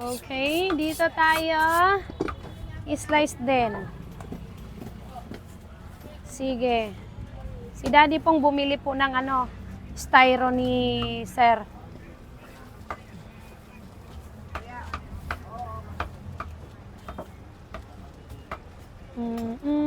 Okay, dito tayo. I-slice din. Sige. Si daddy pong bumili po ng ano, styro ni sir. Mm, mm,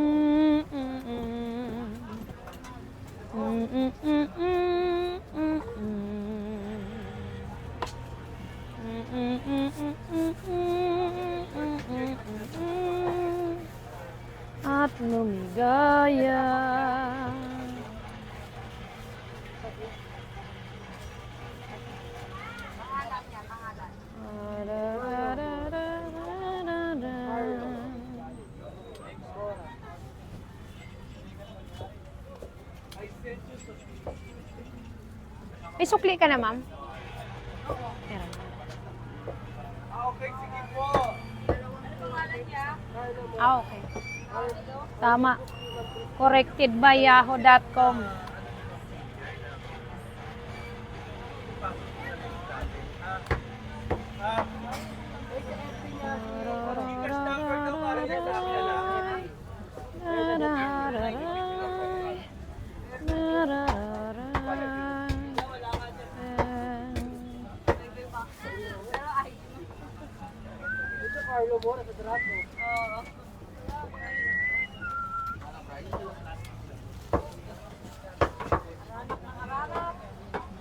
May sukli ka na, ma'am? Meron. Ah, okay. Tama. Corrected by yahoo.com.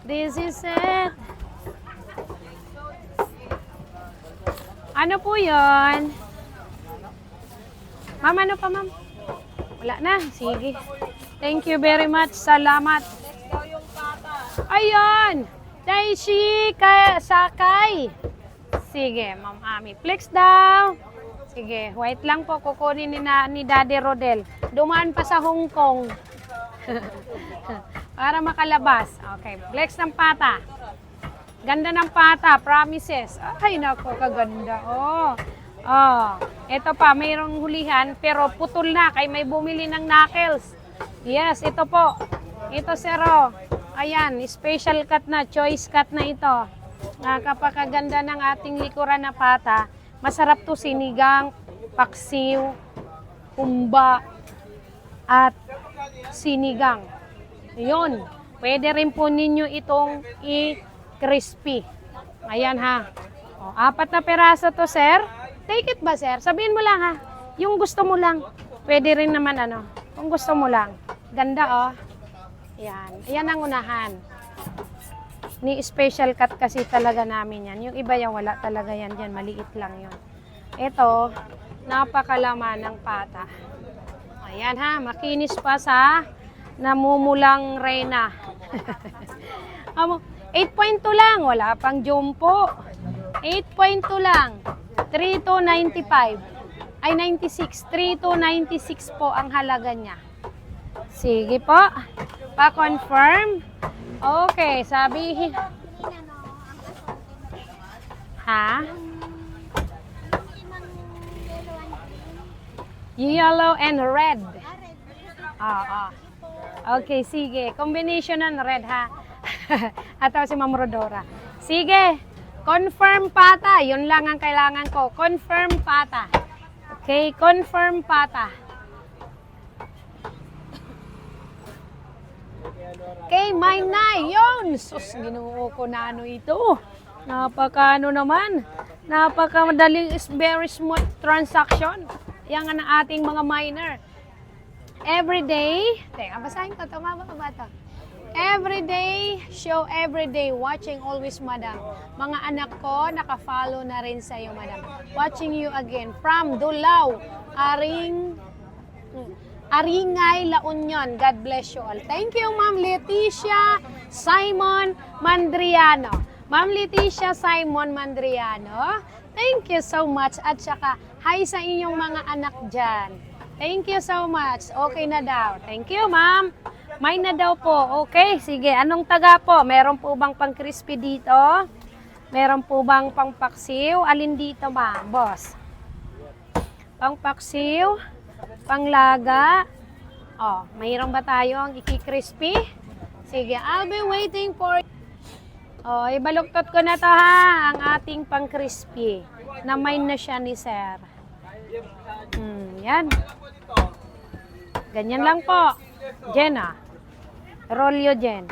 This is it. Ano po yon? Ma'am, ano pa ma'am? Wala na. Sige. Thank you very much. Salamat. Ayun! Daishi ka sakay. Sige, Ma'am Ami. Flex daw. Sige, white lang po kukunin ni, na, ni Daddy Rodel. Dumaan pa sa Hong Kong. Para makalabas. Okay, flex ng pata. Ganda ng pata, promises. Ay, nako, kaganda. Oh. Oh, ito pa, mayroong hulihan, pero putol na, kay may bumili ng knuckles. Yes, ito po. Ito, sero. Ayan, special cut na, choice cut na ito. Nakakapakaganda ng ating likuran na pata. Masarap to sinigang, paksiw, kumba, at sinigang. Yun. Pwede rin po ninyo itong i-crispy. Ayan ha. O, apat na peraso to, sir. Take it ba, sir? Sabihin mo lang ha. Yung gusto mo lang. Pwede rin naman ano. Kung gusto mo lang. Ganda oh. Yan. Ayan ang unahan. Ni special cut kasi talaga namin yan. Yung iba yan, wala talaga yan dyan. Maliit lang yun. Ito, napakalaman ng pata. Ayan ha, makinis pa sa namumulang reyna. Amo, 8.2 lang, wala pang jumpo. 8.2 lang. 3295. Ay 96, 3296 po ang halaga niya. Sige po. Pa-confirm. Okay, sabihin. Ha? Yellow and red. Ah, ah. Okay, sige. Combination ng red ha. Ataw si Ma'am Rodora. Sige. Confirm pata. Yun lang ang kailangan ko. Confirm pata. Okay, confirm pata. Okay, my na. Yun. Sus, ginuo ko na ano ito. Napaka ano naman. Napaka madaling very smooth transaction. Yan ang ating mga miner. Every day, teka, basahin ko, tumama pa ba ito? Every day, show every day, watching always, madam. Mga anak ko, nakafollow na rin sa iyo, madam. Watching you again from Dulao, Aring, Aringay, La Union. God bless you all. Thank you, Ma'am Leticia Simon Mandriano. Ma'am Leticia Simon Mandriano, thank you so much. At saka, hi sa inyong mga anak dyan. Thank you so much. Okay na daw. Thank you, ma'am. May na daw po. Okay, sige. Anong taga po? Meron po bang pang crispy dito? Meron po bang pang paksiw? Alin dito, ma'am? Boss. Pang paksiw? Panglaga? Oh, mayroon ba tayong iki-crispy? Sige, I'll be waiting for Oh, ibaluktot ko na to ha, ang ating pang crispy. Na-mine na siya ni Sir. Hmm, yan. Ganyan lang po. Jen ah. Rolyo Jen.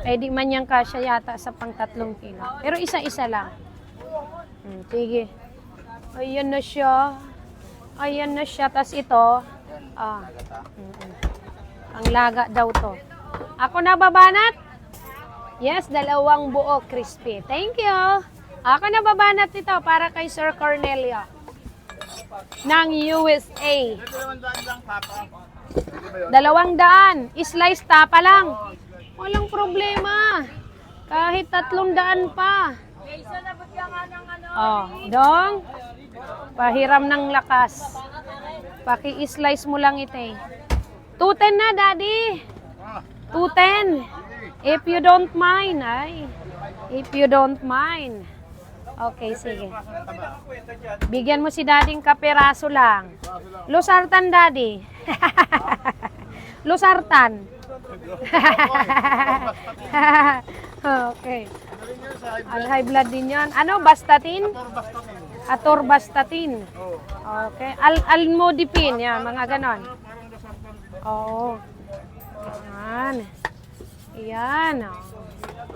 Pwede man yung kasya yata sa pang tatlong kilo. Pero isa-isa lang. Hmm, sige. Ayan na siya. Ayan na siya. Tapos ito, ah, mm-mm. ang laga daw to. Ako na babanat? Yes, dalawang buo crispy. Thank you. Ako na babanat ito para kay Sir Cornelio. Ng USA. Dalawang daan. Slice tapa lang. Walang problema. Kahit tatlong daan pa. Oh, dong. Pahiram ng lakas. Paki-slice mo lang ito eh. 210 na, daddy. 210. If you don't mind, ay. If you don't mind. Okay, sige. Bigyan mo si daddy kaperaso lang. Lusartan, daddy. Lusartan. okay. Al high blood din yan. Ano, bastatin? Atorbastatin. Okay. Al almodipin, yan, mga ganon. Oo. Yan. Yan. oh.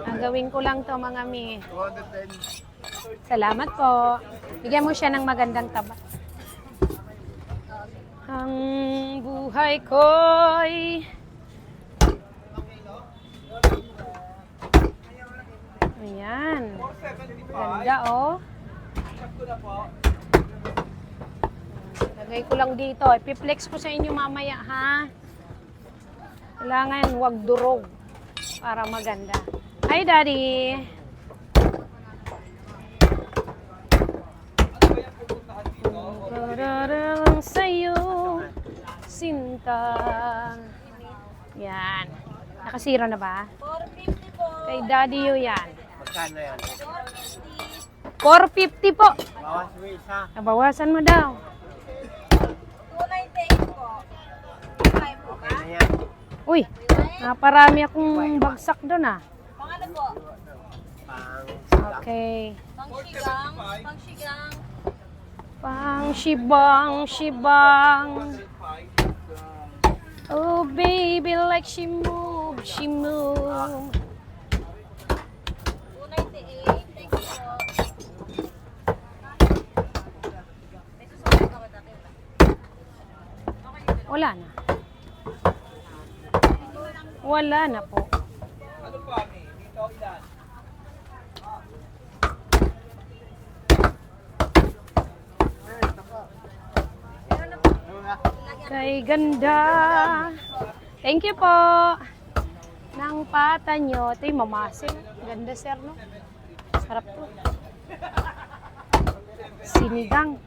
Nagawin ko lang to mga mi. Salamat po. Bigyan mo siya ng magandang taba. Ang buhay ko'y Ayan. Ganda oh. Lagay ko lang dito. Ipiplex ko sa inyo mamaya ha. Kailangan wag durog para maganda. Hi daddy. Sinta. Yan. Nakasira na ba? 450 po. Kay daddy yun yan. Magkano yan? 450 po. Bawas mo isa. Nabawasan mo daw. 298 po. Five po ba? Ano yan? Uy, naparami akong bagsak doon ah. Pangalan po? Pang Okay. Pangsigang. Pangsigang. Pang shibang, shibang. Oh baby, like she move, she move. 298. Thank you po. Wala na. Wala na po. Kay ganda. Thank you po. Nang pata nyo. Ito yung mamasin. Ganda sir, no? Sarap to. Sinigang.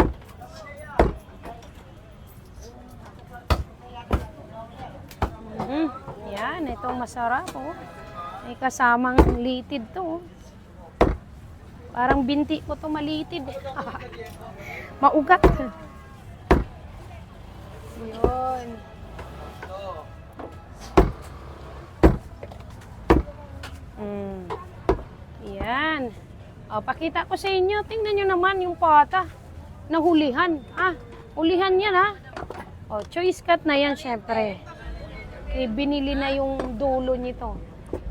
Mhm. Yan, ito masarap oh. May kasamang litid to. oh. Parang binti ko to malitid. Maugat. Yun. Mm. Yan. O, pakita ko sa inyo. Tingnan nyo naman yung pata. Nahulihan. Ah, hulihan yan ha. O, choice cut na yan syempre. Eh, binili na yung dulo nito.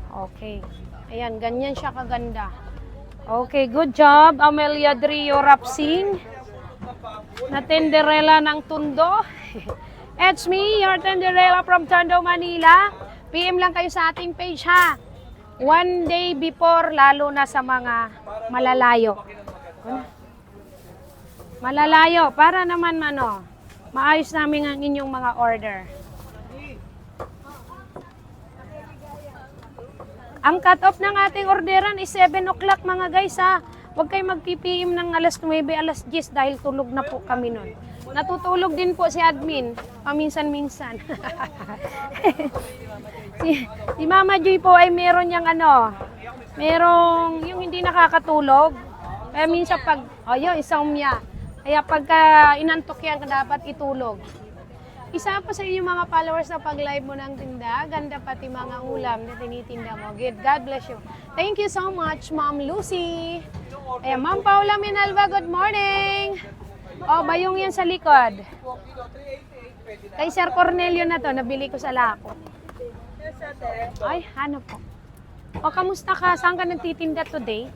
Okay. Ayan, ganyan siya kaganda. Okay, good job, Amelia Drio Rapsing. Na tenderella ng Tundo. It's me, your tenderella from Tondo, Manila. PM lang kayo sa ating page ha. One day before, lalo na sa mga malalayo. Malalayo, para naman ano, maayos namin ang inyong mga order. Ang cut-off ng ating orderan is 7 o'clock mga guys ha. Huwag kayo mag-PPM ng alas 9, alas 10 dahil tulog na po kami nun. Natutulog din po si admin, paminsan-minsan. si, si Mama Joy po ay meron niyang ano, merong yung hindi nakakatulog. Kaya minsan pag, oh yun, insomnia. Kaya pagka inantok yan, dapat itulog. Isa pa sa inyong mga followers na pag-live mo ng tinda. Ganda pati mga ulam na tinitinda mo. Good. God bless you. Thank you so much, Ma'am Lucy. Ayan, Ma'am Paula Minalva, good morning. Oh, bayong yan sa likod. Kay Sir Cornelio na to, nabili ko sa Lapo. Ay, ano po? O, kamusta ka? Saan ka nagtitinda today?